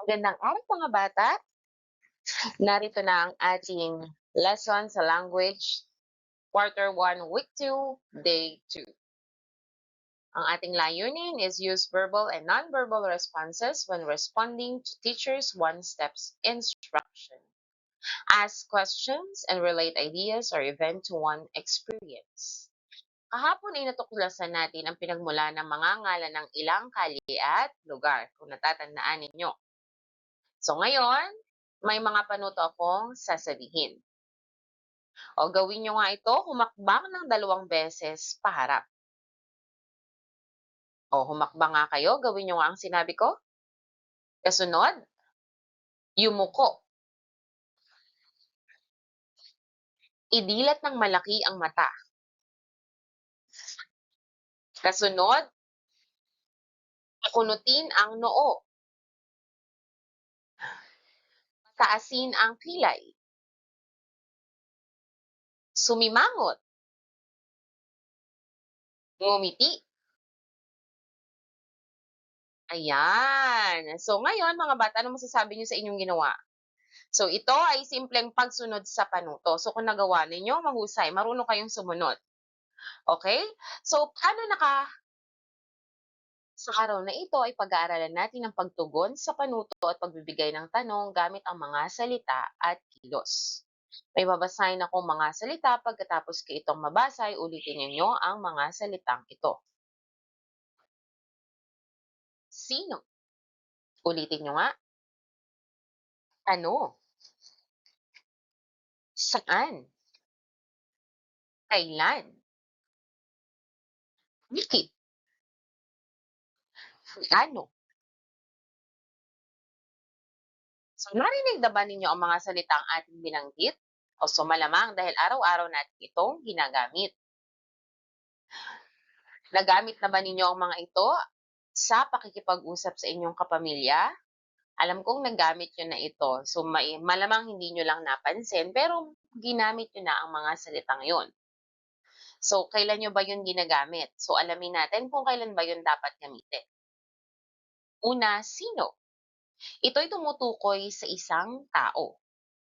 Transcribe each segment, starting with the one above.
Magandang araw mga bata. Narito na ang ating lesson sa language, quarter 1, week 2, day 2. Ang ating layunin is use verbal and non-verbal responses when responding to teacher's one-steps instruction. Ask questions and relate ideas or event to one experience. Kahapon ay natuklasan natin ang pinagmula ng mga ngalan ng ilang kalye at lugar, kung natatandaan ninyo. So ngayon, may mga panuto akong sasabihin. O gawin nyo nga ito, humakbang ng dalawang beses paharap. O humakbang nga kayo, gawin nyo nga ang sinabi ko. Kasunod, yumuko. Idilat ng malaki ang mata. Kasunod, pakunutin ang noo. Taasin ang kilay. Sumimangot. Ngumiti. Ayan. So ngayon, mga bata, ano masasabi niyo sa inyong ginawa? So ito ay simpleng pagsunod sa panuto. So kung nagawa ninyo, mahusay, marunong kayong sumunod. Okay? So paano naka sa araw na ito ay pag-aaralan natin ang pagtugon sa panuto at pagbibigay ng tanong gamit ang mga salita at kilos. May babasahin akong mga salita pagkatapos ko itong mabasa ay ulitin ninyo ang mga salitang ito. Sino? Ulitin nyo nga. Ano? Saan? Kailan? Bakit? Ano? So, narinig na ba ninyo ang mga salitang ating binanggit? O so malamang dahil araw-araw natin itong ginagamit. Nagamit na ba ninyo ang mga ito sa pakikipag-usap sa inyong kapamilya? Alam kong nagamit nyo na ito. So may, malamang hindi nyo lang napansin, pero ginamit nyo na ang mga salitang yon. So, kailan nyo ba yun ginagamit? So, alamin natin kung kailan ba yun dapat gamitin. Una, sino? Ito'y tumutukoy sa isang tao.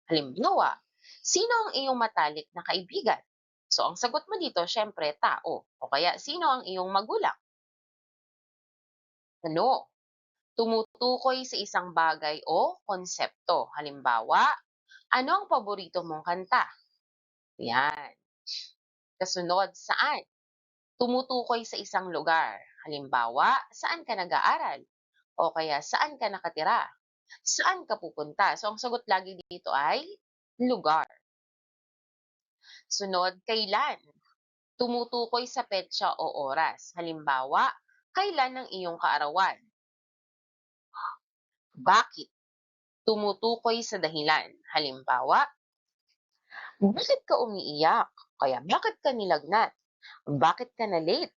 Halimbawa, sino ang iyong matalik na kaibigan? So, ang sagot mo dito, syempre, tao. O kaya, sino ang iyong magulang? Ano? Tumutukoy sa isang bagay o konsepto. Halimbawa, ano ang paborito mong kanta? Yan. Kasunod, saan? Tumutukoy sa isang lugar. Halimbawa, saan ka nag-aaral? O kaya, saan ka nakatira? Saan ka pupunta? So, ang sagot lagi dito ay lugar. Sunod, kailan? Tumutukoy sa petsa o oras. Halimbawa, kailan ang iyong kaarawan? Bakit? Tumutukoy sa dahilan. Halimbawa, bakit ka umiiyak? Kaya bakit ka nilagnat? Bakit ka na late?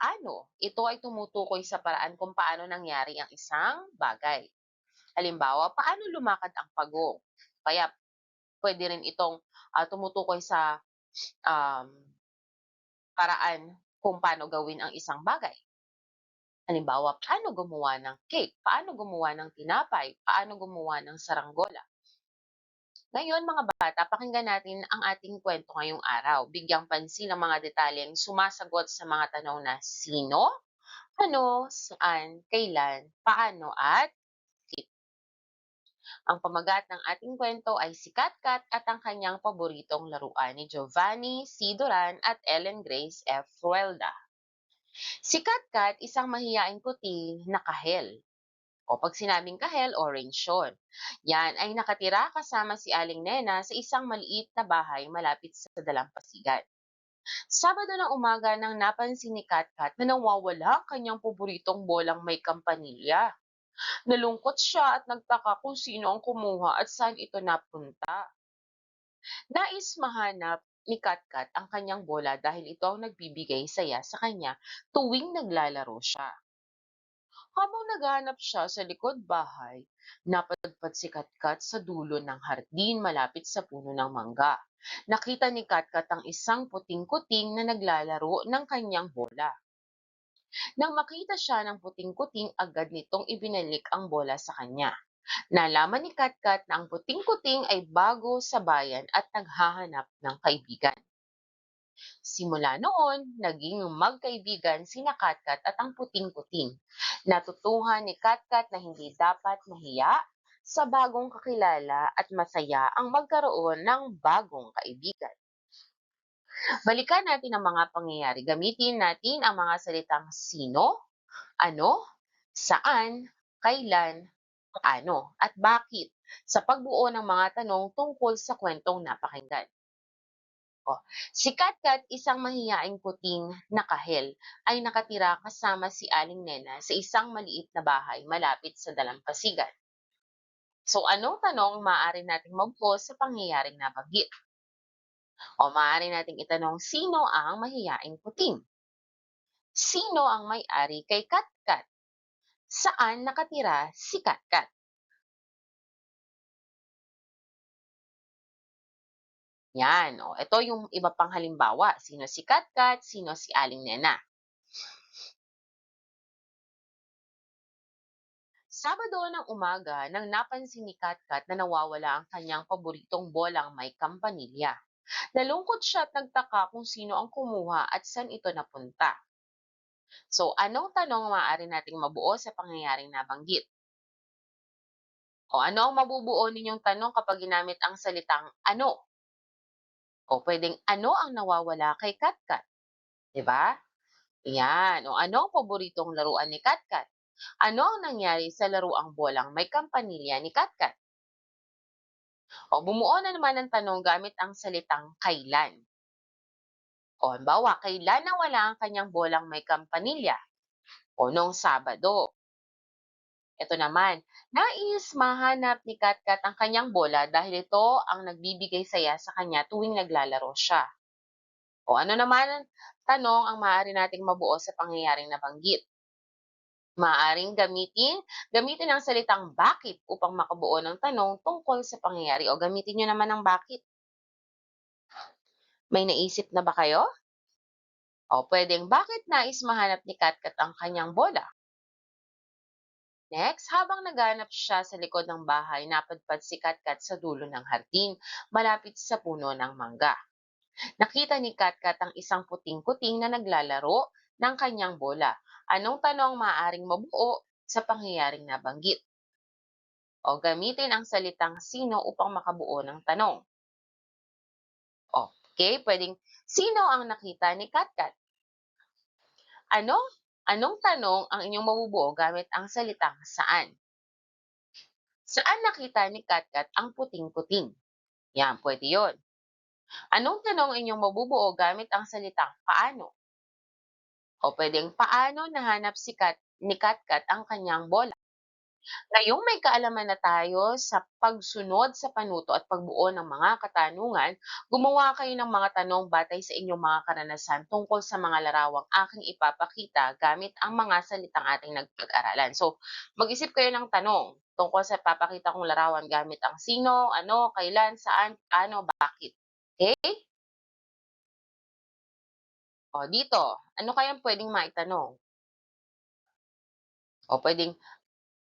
Ano? Ito ay tumutukoy sa paraan kung paano nangyari ang isang bagay. Halimbawa, paano lumakad ang pagong? Kaya pwede rin itong uh, tumutukoy sa um, paraan kung paano gawin ang isang bagay. Halimbawa, paano gumawa ng cake? Paano gumawa ng tinapay? Paano gumawa ng saranggola? Ngayon, mga bata, pakinggan natin ang ating kwento ngayong araw. Bigyang pansin ang mga detalyeng sumasagot sa mga tanong na sino, ano, saan, kailan, paano, at kit. Ang pamagat ng ating kwento ay si Katkat at ang kanyang paboritong laruan ni Giovanni C. Duran at Ellen Grace F. Ruelda. Si Katkat, isang mahiyain puti na kahel. O pag sinabing kahel, orange yun. Yan ay nakatira kasama si Aling Nena sa isang maliit na bahay malapit sa dalampasigan. Sabado ng umaga nang napansin ni Katkat na nawawala ang kanyang paboritong bolang may kampanilya. Nalungkot siya at nagtaka kung sino ang kumuha at saan ito napunta. Nais mahanap ni Katkat ang kanyang bola dahil ito ang nagbibigay saya sa kanya tuwing naglalaro siya. Habang naghahanap siya sa likod bahay, napadpad si Katkat sa dulo ng hardin malapit sa puno ng mangga. Nakita ni Katkat ang isang puting-kuting na naglalaro ng kanyang bola. Nang makita siya ng puting-kuting, agad nitong ibinalik ang bola sa kanya. Nalaman ni Katkat na ang puting-kuting ay bago sa bayan at naghahanap ng kaibigan. Simula noon, naging magkaibigan sina Katkat at ang puting-kuting. Natutuhan ni Katkat na hindi dapat mahiya sa bagong kakilala at masaya ang magkaroon ng bagong kaibigan. Balikan natin ang mga pangyayari. Gamitin natin ang mga salitang sino, ano, saan, kailan, paano, at bakit sa pagbuo ng mga tanong tungkol sa kwentong napakinggan. O, si Katkat, isang mahiyaing puting na kahel, ay nakatira kasama si Aling Nena sa isang maliit na bahay malapit sa dalampasigan. So, anong tanong maaari nating magbuo sa pangyayaring nabanggit? O maaari nating itanong, sino ang mahiyaing puting? Sino ang may-ari kay Katkat? Saan nakatira si Katkat? Yan, o. Ito yung iba pang halimbawa. Sino si Katkat? Sino si Aling Nena? Sabado ng umaga nang napansin ni Katkat na nawawala ang kanyang paboritong bolang may kampanilya. Nalungkot siya at nagtaka kung sino ang kumuha at saan ito napunta. So, anong tanong maaari nating mabuo sa pangyayaring nabanggit? O ano ang mabubuo ninyong tanong kapag ginamit ang salitang ano? O pwedeng ano ang nawawala kay Katkat? 'Di ba? Yan. O ano ang paboritong laruan ni Katkat? Ano ang nangyari sa laruang bolang may kampanilya ni Katkat? O bumuo na naman ng tanong gamit ang salitang kailan. O halimbawa, kailan nawala ang kanyang bolang may kampanilya? O noong Sabado. Ito naman, nais mahanap ni Katkat ang kanyang bola dahil ito ang nagbibigay saya sa kanya tuwing naglalaro siya. O ano naman tanong ang maaari nating mabuo sa pangyayaring nabanggit? Maaaring gamitin, gamitin ang salitang bakit upang makabuo ng tanong tungkol sa pangyayari o gamitin nyo naman ang bakit. May naisip na ba kayo? O pwedeng bakit nais mahanap ni Katkat ang kanyang bola? Next, habang naghanap siya sa likod ng bahay, napadpad si Katkat sa dulo ng hardin, malapit sa puno ng mangga. Nakita ni Katkat ang isang puting-kuting na naglalaro ng kanyang bola. Anong tanong maaaring mabuo sa pangyayaring nabanggit? O gamitin ang salitang sino upang makabuo ng tanong. Okay, pwedeng sino ang nakita ni Katkat? Ano Anong tanong ang inyong mabubuo gamit ang salitang saan? Saan nakita ni Katkat ang puting-puting? Yan, pwede yon. Anong tanong inyong mabubuo gamit ang salitang paano? O pwedeng paano nahanap si Kat, ni Katkat ang kanyang bola? Ngayong may kaalaman na tayo sa pagsunod sa panuto at pagbuo ng mga katanungan, gumawa kayo ng mga tanong batay sa inyong mga karanasan tungkol sa mga larawang aking ipapakita gamit ang mga salitang ating nagpag-aralan. So, mag-isip kayo ng tanong tungkol sa papakita kong larawan gamit ang sino, ano, kailan, saan, ano, bakit. Okay? O, dito, ano kayang pwedeng maitanong? O, pwedeng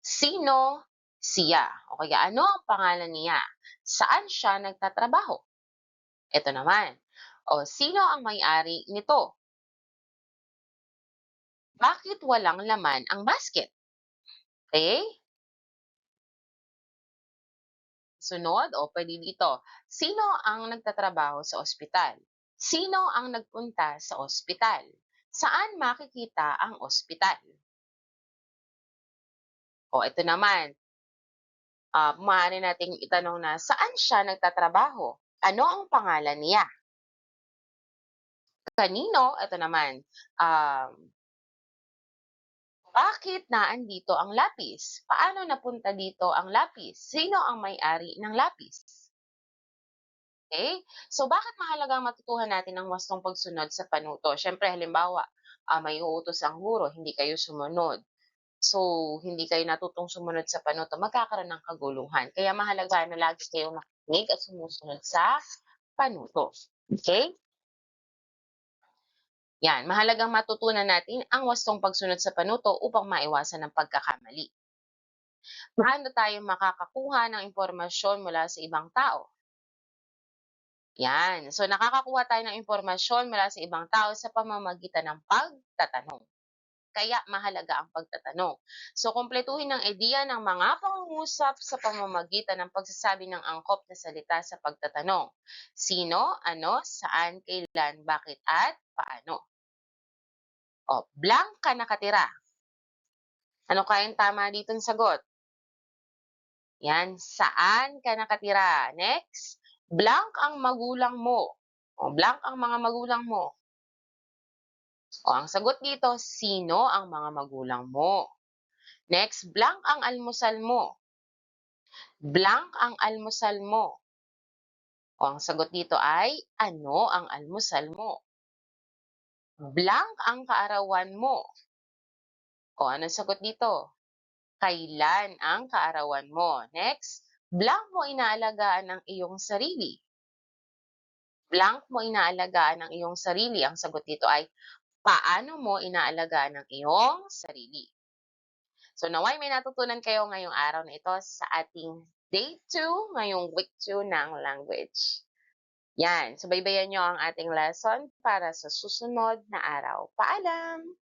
Sino siya? O kaya ano ang pangalan niya? Saan siya nagtatrabaho? Ito naman. O sino ang may-ari nito? Bakit walang laman ang basket? Okay? Sunod, o pwede dito. Sino ang nagtatrabaho sa ospital? Sino ang nagpunta sa ospital? Saan makikita ang ospital? O ito naman, uh, maaari nating itanong na saan siya nagtatrabaho? Ano ang pangalan niya? Kanino? Ito naman, um, bakit naandito ang lapis? Paano napunta dito ang lapis? Sino ang may-ari ng lapis? Okay? So, bakit mahalaga matutuhan natin ang wastong pagsunod sa panuto? Siyempre, halimbawa, uh, may uutos ang guro, hindi kayo sumunod. So, hindi kayo natutong sumunod sa panuto, magkakaroon ng kaguluhan. Kaya mahalaga na lagi kayong nakikinig at sumusunod sa panuto. Okay? Yan, mahalagang matutunan natin ang wastong pagsunod sa panuto upang maiwasan ang pagkakamali. Paano tayo makakakuha ng impormasyon mula sa ibang tao? Yan. So, nakakakuha tayo ng impormasyon mula sa ibang tao sa pamamagitan ng pagtatanong. Kaya mahalaga ang pagtatanong. So, kumpletuhin ang ideya ng mga pangungusap sa pamamagitan ng pagsasabi ng angkop na salita sa pagtatanong. Sino, ano, saan, kailan, bakit, at paano. O, blank ka nakatira. Ano kayang tama dito ang sagot? Yan, saan ka nakatira? Next, blank ang magulang mo. O, blank ang mga magulang mo. O, ang sagot dito, sino ang mga magulang mo? Next, blank ang almusal mo. Blank ang almusal mo. O, ang sagot dito ay, ano ang almusal mo? Blank ang kaarawan mo. O, anong sagot dito? Kailan ang kaarawan mo? Next, blank mo inaalagaan ang iyong sarili. Blank mo inaalagaan ang iyong sarili. Ang sagot dito ay, paano mo inaalagaan ang iyong sarili? So, naway may natutunan kayo ngayong araw na ito sa ating day 2, ngayong week 2 ng language. Yan, subaybayan nyo ang ating lesson para sa susunod na araw. Paalam!